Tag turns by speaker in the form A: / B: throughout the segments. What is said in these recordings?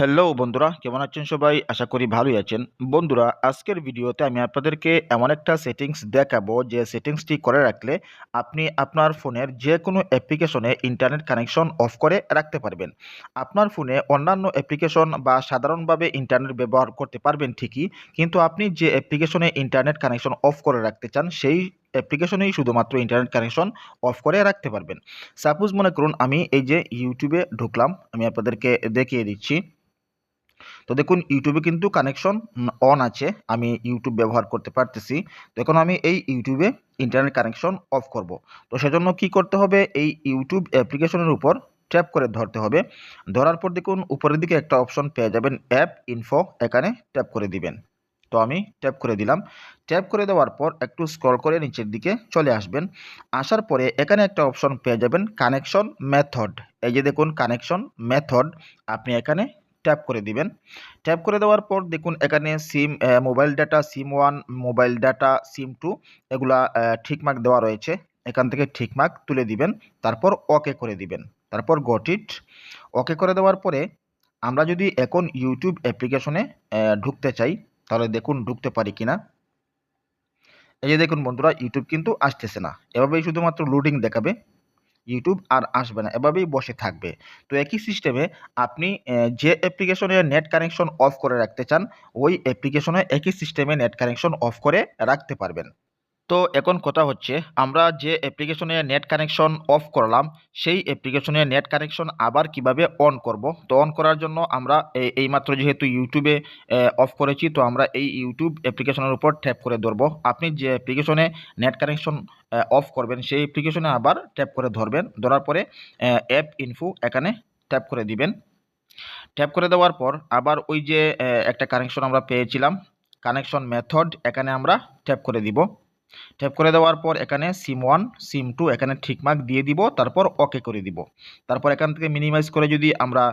A: Hello বন্ধুরা, কেমন আছেন সবাই? আশা করি ভালোই আছেন। বন্ধুরা, আজকের ভিডিওতে আমি আপনাদেরকে এমন একটা সেটিংস দেখাবো যে সেটিংসটি করে রাখলে আপনি আপনার ফোনের যে কোনো অ্যাপ্লিকেশনে ইন্টারনেট কানেকশন অফ করে রাখতে পারবেন। আপনার ফোনে অন্যান্য অ্যাপ্লিকেশন বা সাধারণভাবে ইন্টারনেট ব্যবহার করতে পারবেন ঠিকই, কিন্তু আপনি যে অ্যাপ্লিকেশনে ইন্টারনেট কানেকশন অফ করে রাখতে চান, সেই অ্যাপ্লিকেশনেই শুধুমাত্র ইন্টারনেট কানেকশন অফ করে রাখতে পারবেন। সাপোজ মনে করুন আমি এই যে ইউটিউবে ঢুকলাম, আমি আপনাদেরকে দেখিয়ে দিচ্ছি। তো দেখুন ইউটিউবে কিন্তু কানেকশন অন আছে। আমি ইউটিউব ব্যবহার করতে পারতেছি। তো এখন আমি এই ইউটিউবে ইন্টারনেট কানেকশন অফ করব। তো সেজন্য কি করতে হবে? এই ইউটিউব অ্যাপ্লিকেশনের উপর ট্যাপ করে ধরতে হবে। ধরার পর দেখুন, উপরের দিকে একটা অপশন পেয়ে যাবেন অ্যাপ ইনফো এখানে ট্যাপ করে দিবেন। তো আমি ট্যাপ করে দিলাম। ট্যাপ করে দেওয়ার পর একটু স্ক্রল করে নিচের দিকে চলে আসবেন। আসার পরে এখানে একটা অপশন পেয়ে যাবেন কানেকশন মেথড এই যে দেখুন কানেকশন মেথড আপনি এখানে ট্যাপ করে দিবেন। ট্যাপ করে দেওয়ার পর দেখুন, এখানে SIM mobile data SIM one mobile data SIM two এগুলা ঠিকমার্ক দেওয়া রয়েছে। এখান থেকে ঠিকমার্ক তুলে দিবেন, তারপর ওকে করে দিবেন। তারপর গট ইট ওকে করে দেওয়ার পরে আমরা যদি এখন ইউটিউব অ্যাপ্লিকেশনে ঢুকতে চাই, তাহলে দেখুন ঢুকতে পারি কিনা। এই যে দেখুন বন্ধুরা ইউটিউব কিন্তু আসতেছে না। এভাবেই শুধুমাত্র লোডিং দেখাবে। ইউটিউব আর আসবে না, এভাবেই বসে থাকবে। তো একই সিস্টেমে আপনি যে অ্যাপ্লিকেশনে নেট কানেকশন অফ করে রাখতে চান, ওই অ্যাপ্লিকেশনে একই সিস্টেমে নেট কানেকশন অফ করে রাখতে পারবেন। তো এখন কথা হচ্ছে, আমরা যে অ্যাপ্লিকেশনে নেট কানেকশন অফ করলাম, সেই অ্যাপ্লিকেশনে নেট কানেকশন আবার কীভাবে অন করব? তো অন করার জন্য আমরা এই এইমাত্র যেহেতু ইউটিউবে অফ করেছি, তো আমরা এই ইউটিউব অ্যাপ্লিকেশনের উপর ট্যাপ করে ধরবো। আপনি যে অ্যাপ্লিকেশনে নেট কানেকশন অফ করবেন, সেই অ্যাপ্লিকেশনে আবার ট্যাপ করে ধরবেন। ধরার পরে অ্যাপ ইনফু এখানে ট্যাপ করে দিবেন। ট্যাপ করে দেওয়ার পর আবার ওই যে একটা কানেকশন আমরা পেয়েছিলাম। কানেকশন মেথড এখানে আমরা ট্যাপ করে দিব। ট্যাপ করে দেওয়ার পর এখানে সিম ওয়ান সিম টু এখানে ঠিকমার্ক দিয়ে দিব, তারপর ওকে করে দিব। তারপর এখান থেকে মিনিমাইজ করে যদি আমরা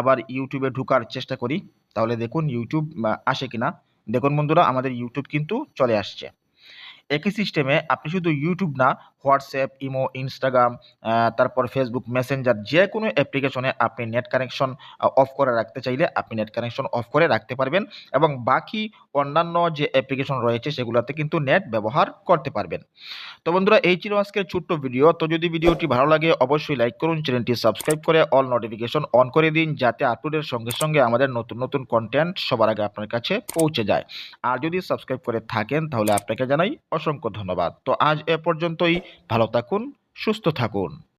A: আবার ইউটিউবে ঢুকার চেষ্টা করি, তাহলে দেখুন ইউটিউব আসে কিনা। দেখুন বন্ধুরা, আমাদের ইউটিউব কিন্তু চলে আসছে। একই সিস্টেমে আপনি শুধু ইউটিউব না হোয়াটসঅ্যাপ ইমো ইনস্টাগ্রাম তারপর ফেসবুক মেসেঞ্জার যে কোনো অ্যাপ্লিকেশনে আপনি নেট কানেকশন অফ করে রাখতে চাইলে আপনি নেট কানেকশন অফ করে রাখতে পারবেন এবং বাকি অন্যান্য যে অ্যাপ্লিকেশন রয়েছে সেগুলোতে কিন্তু নেট ব্যবহার করতে পারবেন। তো বন্ধুরা, এই ছিল আজকের ছোট্ট ভিডিও তো যদি ভিডিওটি ভালো লাগে, অবশ্যই লাইক করুন চ্যানেলটি সাবস্ক্রাইব করে অল নোটিফিকেশন অন করে দিন, যাতে আপলোডের সঙ্গে সঙ্গে আমাদের নতুন নতুন কন্টেন্ট সবার আগে আপনার কাছে পৌঁছে যায়। আর যদি সাবস্ক্রাইব করে থাকেন, তাহলে আপনাকে জানাই অসংখ্য ধন্যবাদ। তো আজ এ পর্যন্তই। ভালো থাকুন সুস্থ থাকুন।